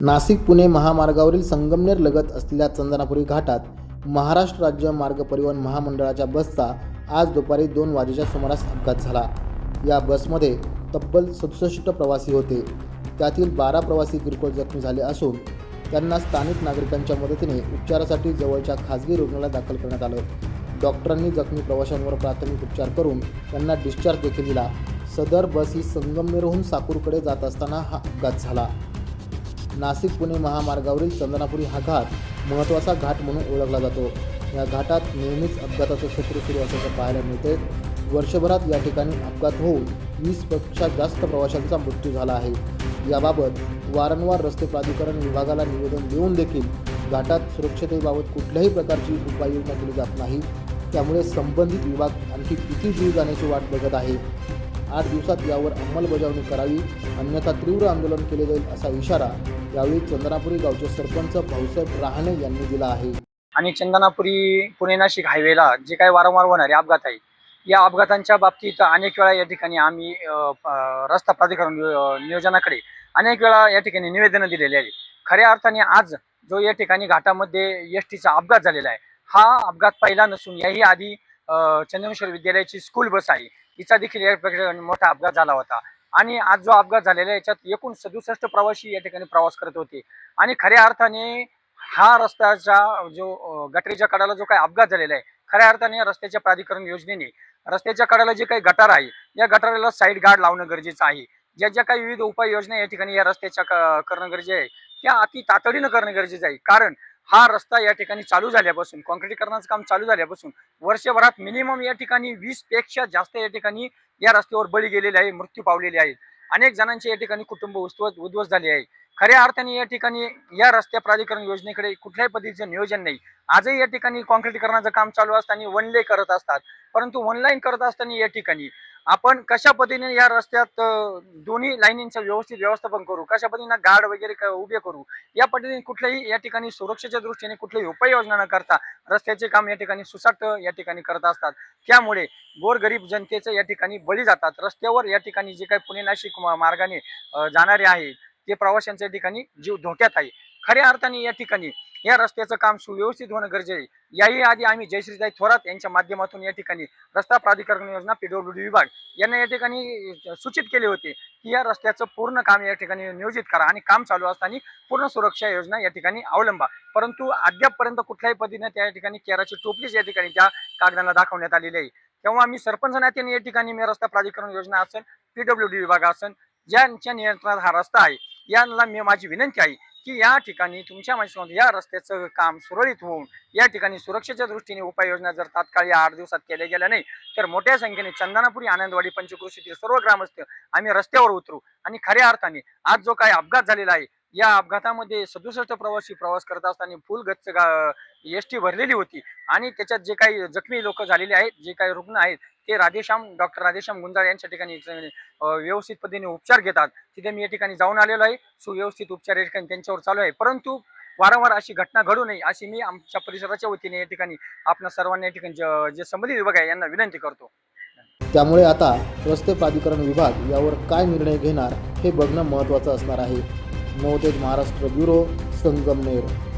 नाशिक पुणे महामार्गावरील संगमनेर लगत असलेल्या चंदनापुरी घाटात महाराष्ट्र राज्य मार्ग परिवहन महामंडळाच्या बसचा आज दुपारी दोन वाजेच्या सुमारास अपघात झाला. या बसमध्ये तब्बल सदुसष्ट प्रवासी होते. त्यातील बारा प्रवासी किरकोळ जखमी झाले असून त्यांना स्थानिक नागरिकांच्या मदतीने उपचारासाठी जवळच्या खाजगी रुग्णालयात दाखल करण्यात आलं. डॉक्टरांनी जखमी प्रवाशांवर प्राथमिक उपचार करून त्यांना डिस्चार्ज देखील दिला. सदर बस ही संगमनेरहून साकूरकडे जात असताना हा अपघात झाला. नाशिक पुणे महामार्गावरील चंदनापुरी हा घाट महत्त्वाचा घाट म्हणून ओळखला जातो. या घाटात नेहमीच अपघाताचं सत्र सुरू असल्याचं पाहायला मिळते. वर्षभरात या ठिकाणी अपघात होऊन वीसपेक्षा जास्त प्रवाशांचा मृत्यू झाला आहे. याबाबत वारंवार रस्ते प्राधिकरण विभागाला निवेदन देऊन देखील घाटात सुरक्षतेबाबत कुठल्याही प्रकारची उपाययोजना केली जात नाही. त्यामुळे संबंधित विभाग आणखी किती जीव जाण्याची वाट बघत आहे? आठ दिवसात यावर अंमलबजावणी करावी अन्यथा तीव्र आंदोलन केले जाईल असा इशारा यावेळी चंदनापुरी गावचे सरपंच भाऊसाहेब रहाणे यांनी दिला आहे. आणि चंदनापुरी पुणे नाशिक हायवेला जे काही वारंवार होणारे अपघात आहे या अपघातांच्या बाबतीत अनेक वेळा या ठिकाणी आम्ही रस्ता प्राधिकरण नियोजनाकडे अनेक वेळा या ठिकाणी निवेदनं दिलेली आहे खऱ्या अर्थाने आज जो या ठिकाणी घाटामध्ये एस टीचा अपघात झालेला आहे हा अपघात पहिला नसून याही आधी चंद्रमेश्वर विद्यालयाची स्कूल बस आहे. हिचा देखील या ठिकाणी मोठा अपघात झाला होता. आणि आज जो अपघात झालेला आहे याच्यात एकूण सदुसष्ट प्रवासी या ठिकाणी प्रवास करत होते. आणि खऱ्या अर्थाने हा रस्त्याचा जो गटरीच्या कडाला जो काही अपघात झालेला आहे खऱ्या अर्थाने रस्त्याच्या प्राधिकरण योजनेने रस्त्याच्या कडाला जे काही गटार आहे या गटाराला साईड गार्ड लावणं गरजेचं आहे. ज्या ज्या काही विविध उपाययोजना या ठिकाणी या रस्त्याच्या करणं गरजे आहे त्या अति तातडीनं करणं गरजेचं आहे. कारण हा रस्ता या ठिकाणी चालू झाल्यापासून कॉन्क्रिटीकरणाचं काम चालू झाल्यापासून वर्षभरात मिनिमम या ठिकाणी वीसपेक्षा जास्त या ठिकाणी या रस्त्यावर बळी गेलेले आहे मृत्यू पावलेले आहेत अनेक जणांचे या ठिकाणी कुटुंब उद्ध्वस्त झाले आहे. खऱ्या अर्थाने या ठिकाणी या रस्त्या प्राधिकरण योजनेकडे कुठल्याही पद्धतीचं नियोजन नाही. आजही या ठिकाणी कॉन्क्रिटीकरणाचं काम चालू असताना वनले करत असतात. परंतु ऑनलाईन करत असताना या ठिकाणी आपण कशा पद्धतीने या रस्त्यात दोन्ही लाईनींचं व्यवस्थित व्यवस्थापन करू? कशा पद्धतीने गार्ड वगैरे उभे करू? या पद्धतीने कुठल्याही या ठिकाणी सुरक्षेच्या दृष्टीने कुठल्याही उपाययोजना न करता रस्त्याचे काम या ठिकाणी सुसाट या ठिकाणी करत असतात. त्यामुळे गोरगरीब जनतेचं या ठिकाणी बळी जातात. रस्त्यावर या ठिकाणी जे काही पुणे नाशिक मार्गाने जाणारे आहेत ते प्रवाशांच्या ठिकाणी जीव धोक्यात आहे. खऱ्या अर्थाने या ठिकाणी या रस्त्याचं काम सुव्यवस्थित होणं गरजेचं आहे. याही आधी आम्ही जयश्रीताई थोरात यांच्या माध्यमातून या ठिकाणी रस्ता प्राधिकरण योजना पीडब्ल्यूडी विभाग यांना या ठिकाणी सूचित केले होते की या रस्त्याचं पूर्ण काम या ठिकाणी नियोजित करा आणि काम चालू असताना पूर्ण सुरक्षा योजना या ठिकाणी अवलंबा. परंतु अद्यापपर्यंत कुठल्याही पद्धतीने त्या ठिकाणी केराची टोपलीच या ठिकाणी त्या कागदाला दाखवण्यात आलेली आहे. तेव्हा आम्ही सरपंच नात्याने या ठिकाणी मी रस्ता प्राधिकरण योजना असेल पीडब्ल्यूडी विभाग असेल ज्यांच्या नियंत्रणात हा रस्ता आहे यांना मी माझी विनंती आहे की या ठिकाणी तुमच्या माहिती या रस्त्याचं काम सुरळीत होऊन या ठिकाणी सुरक्षेच्या दृष्टीने उपाययोजना जर तात्काळ या आठ दिवसात केल्या गेल्या नाही तर मोठ्या संख्येने चंदनापुरी आनंदवाडी पंचकृषीतील सर्व ग्रामस्थ आम्ही रस्त्यावर उतरू. आणि खऱ्या अर्थाने आज जो काही अपघात झालेला आहे या अपघातामध्ये सदुसष्ट प्रवासी प्रवास करत असताना फुल गच्च एस टी भरलेली होती. आणि त्याच्यात जे काही जखमी लोक झालेले आहेत जे काही रुग्ण आहेत ते राधेश्याम डॉक्टर राधेश्याम गुंजाळ यांच्या ठिकाणी व्यवस्थित पद्धतीने उपचार घेतात. तिथे मी या ठिकाणी जाऊन आलेलो आहे. सुव्यवस्थित उपचार या ठिकाणी त्यांच्यावर चालू आहे. परंतु वारंवार अशी घटना घडू नये अशी मी आमच्या परिसराच्या वतीने या ठिकाणी आपल्या सर्वांना या ठिकाणी जे संबंधित विभाग आहे यांना विनंती करतो. त्यामुळे आता रस्ते प्राधिकरण विभाग यावर काय निर्णय घेणार हे बघणं महत्त्वाचं असणार आहे. नवतेज महाराष्ट्र ब्युरो संगमनेर.